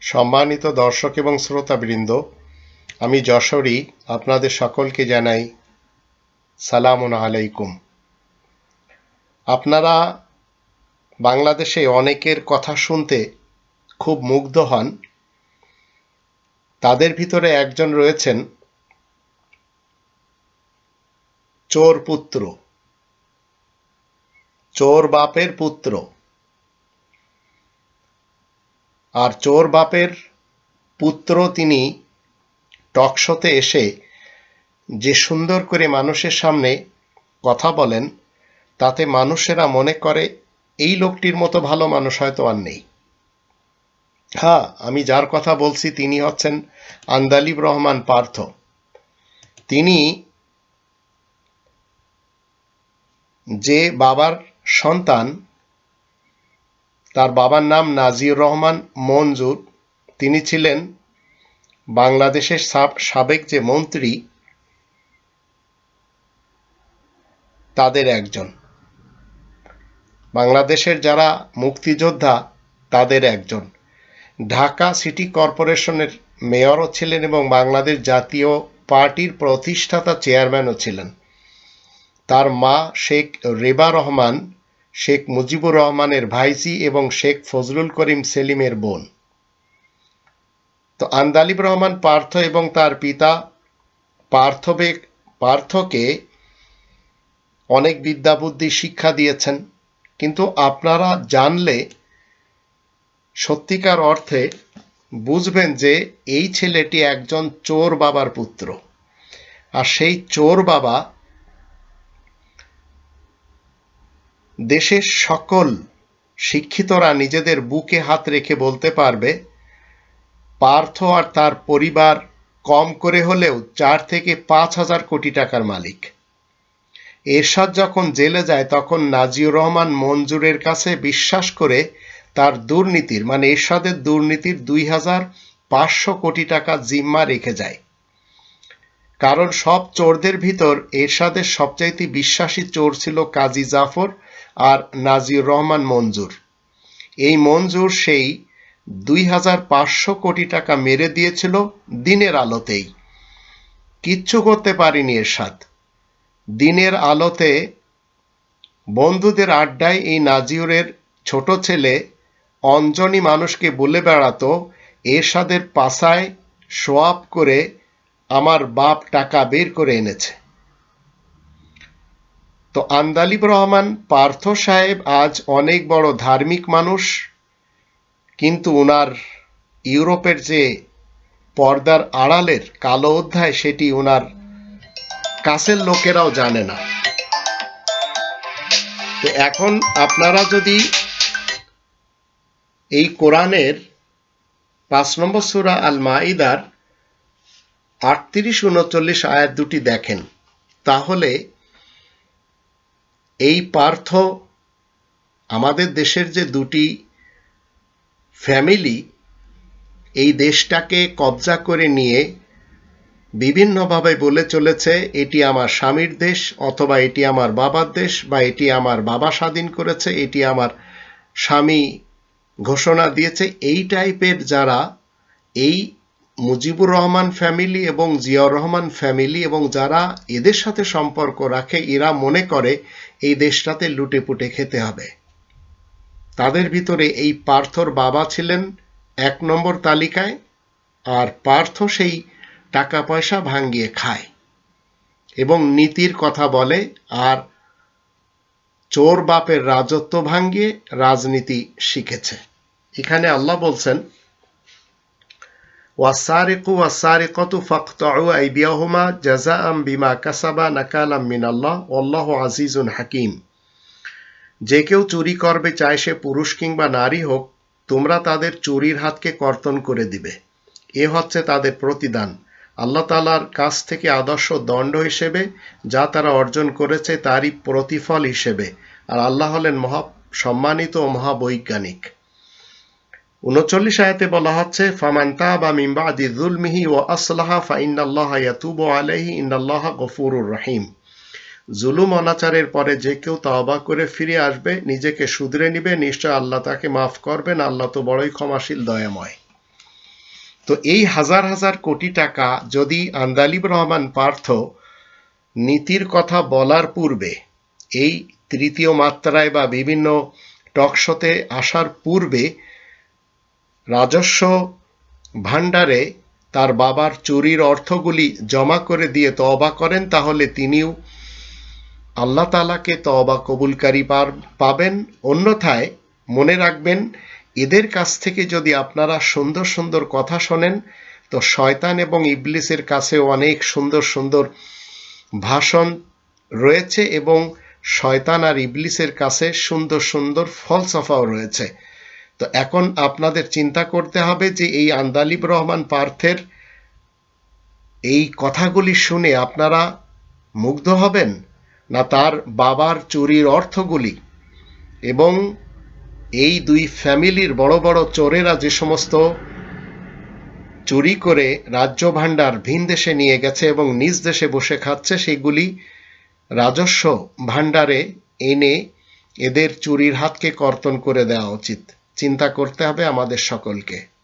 সম্মানিত দর্শক এবং শ্রোতাবৃন্দ, আমি যশোরী, আপনাদের সকলকে জানাই সালামুন আলাইকুম। আপনারা বাংলাদেশে অনেকের কথা শুনতে খুব মুগ্ধ হন। তাদের ভিতরে একজন রয়েছেন চোর পুত্র। চোর বাপের পুত্র। আর চোর বাপের পুত্র তিনি টকশোতে এসে যে সুন্দর করে মানুষের সামনে কথা বলেন, তাতে মানুষেরা মনে করে, এই লোকটির মতো ভালো মানুষ হয়তো আর নেই। হ্যাঁ আমি যার কথা বলছি তিনি হচ্ছেন আন্দালিব রহমান পার্থ। তিনি যে বাবার সন্তান তার বাবার নাম নাজির রহমান মঞ্জুর। তিনি ছিলেন বাংলাদেশের সাবেক যে মন্ত্রী, তাদের একজন। বাংলাদেশের যারা মুক্তিযোদ্ধা, তাদের একজন। ঢাকা সিটি কর্পোরেশনের মেয়রও ছিলেন এবং বাংলাদেশ জাতীয় পার্টির প্রতিষ্ঠাতা চেয়ারম্যানও ছিলেন। তার মা শেখ রেবা রহমান শেখ মুজিবুর রহমানের ভাইসি এবং শেখ ফজলুল করিম সেলিমের বোন। তো আন্দালিব রহমান পার্থ এবং তার পিতা পার্থবে, পার্থকে অনেক বিদ্যাবুদ্ধি শিক্ষা দিয়েছেন। কিন্তু আপনারা জানলে সত্যিকার অর্থে বুঝবেন যে এই ছেলেটি একজন চোর বাবার পুত্র। আর সেই চোর বাবা দেশের সকল শিক্ষিতরা নিজেদের বুকে হাত রেখে বলতে পারবে, পার্থ আর তার পরিবার কম করে হলেও চার থেকে পাঁচ হাজার কোটি টাকার মালিক। এরশাদ যখন জেলে যায়, তখন নাজিউর রহমান মঞ্জুরের কাছে বিশ্বাস করে তার দুর্নীতির মানে এরশাদের দুর্নীতির দুই হাজার পাঁচশো কোটি টাকা জিম্মা রেখে যায়। কারণ সব চোরদের ভিতর এরশাদের সবচাইতে বিশ্বাসী চোর ছিল কাজী জাফর আর নাজির রহমান মঞ্জুর। এই মঞ্জুর সেই দুই হাজার পাঁচশো কোটি টাকা মেরে দিয়েছিল দিনের আলোতেই। কিচ্ছু করতে পারিনি এরশাদ। দিনের আলোতে বন্ধুদের আড্ডায় এই নাজিউরের ছোট ছেলে অঞ্জনী মানুষকে বলে বেড়াতো, এরশাদের পাশায় সোয়াপ করে আমার বাপ টাকা বের করে এনেছে। তো আন্দালিব রহমান, পার্থ সাহেব আজ অনেক বড় ধার্মিক মানুষ, কিন্তু ওনার ইউরোপের যে পর্দার আড়ালের কালো অধ্যায়, সেটি ওনার কাছের লোকেরাও জানে না। তো এখন আপনারা যদি এই কোরআনের পাঁচ নম্বর সুরা আল মাইদার আটত্রিশ, উনচল্লিশ আয়াত দুটি দেখেন, তাহলে এই পার্থ আমাদের দেশের যে দুটি ফ্যামিলি এই দেশটাকে কবজা করে নিয়ে বিভিন্নভাবে বলে চলেছে, এটি আমার স্বামীর দেশ অথবা এটি আমার বাবার দেশ বা এটি আমার বাবা স্বাধীন করেছে, এটি আমার স্বামী ঘোষণা দিয়েছে। এই টাইপের যারা এই মুজিবুর রহমান ফ্যামিলি এবং জিয়াউর রহমান ফ্যামিলি এবং যারা এদের সাথে সম্পর্ক রাখে, এরা মনে করে এই দেশটাতে লুটে পুটে খেতে হবে। তাদের ভিতরে এই পার্থর বাবা ছিলেন এক নম্বর তালিকায়, আর পার্থ সেই টাকা পয়সা ভাঙ্গিয়ে খায় এবং নীতির কথা বলে, আর চোর বাপের রাজত্ব ভাঙ্গিয়ে রাজনীতি শিখেছে। এখানে আল্লাহ বলছেন ওয়াসারিকু ওয়াসারিকতু ফাকতাউ আইদিয়াহুমা জাযাআম বিমা কাসাবা নাকালাম মিনাল্লাহ আল্লাহু আজিজুন হাকিম যে কেউ চুরি করবে, চায় সে পুরুষ কিংবা নারী হোক, তোমরা তাদের চুরির হাতকে কর্তন করে দিবে। এ হচ্ছে তাদের প্রতিদান। আল্লাহ তালার কাছ থেকে আদর্শ দণ্ড হিসেবে যা তারা অর্জন করেছে, তারই প্রতিফল হিসেবে। আর আল্লাহ হলেন মহা সম্মানিত ও মহাবৈজ্ঞানিক। উনচল্লিশ আয়াতে বলা হচ্ছে ফামান্তা বা মিম্বা আদিদুল মিহি ও আসলাহা ফাইন্নাল্লাহ ইয়াতুব আলাইহি, ইন্নাল্লাহ গফুরুর রহিম। জুলুম অনাচারের পরে যে কেউ তওবা করে ফিরে আসবে, নিজেকে শুধরে নিবে, নিশ্চয় আল্লাহ তাকে মাফ করবেন, আল্লাহ তো বড়ই ক্ষমাশীল, দয়াময়। তো এই হাজার হাজার কোটি টাকা যদি আন্দালিব রহমান পার্থ নীতির কথা বলার পূর্বে, এই তৃতীয় মাত্রায় বা বিভিন্ন টকশোতে আসার পূর্বে রাজস্ব ভাণ্ডারে তার বাবার চুরির অর্থগুলি জমা করে দিয়ে তওবা করেন, তাহলে তিনিও আল্লাহ তালাকে তওবা কবুলকারী পাবেন। অন্যথায় মনে রাখবেন, এদের কাছ থেকে যদি আপনারা সুন্দর সুন্দর কথা শোনেন, তো শয়তান এবং ইবলিসের কাছেও অনেক সুন্দর সুন্দর ভাষণ রয়েছে এবং শয়তান আর ইবলিসের কাছে সুন্দর সুন্দর ফলসফাও রয়েছে। তো এখন আপনাদের চিন্তা করতে হবে যে এই আন্দালিব রহমান পার্থের এই কথাগুলি শুনে আপনারা মুগ্ধ হবেন না তার বাবার চুরির অর্থগুলি? এবং এই দুই ফ্যামিলির বড় বড় চোরেরা যে সমস্ত চুরি করে রাজ্য ভাণ্ডার ভিন দেশে নিয়ে গেছে এবং নিজ দেশে বসে খাচ্ছে, সেগুলি রাজস্ব ভাণ্ডারে এনে এদের চুরির হাতকে কর্তন করে দেওয়া উচিত। চিন্তা করতে হবে আমাদের সকলকে।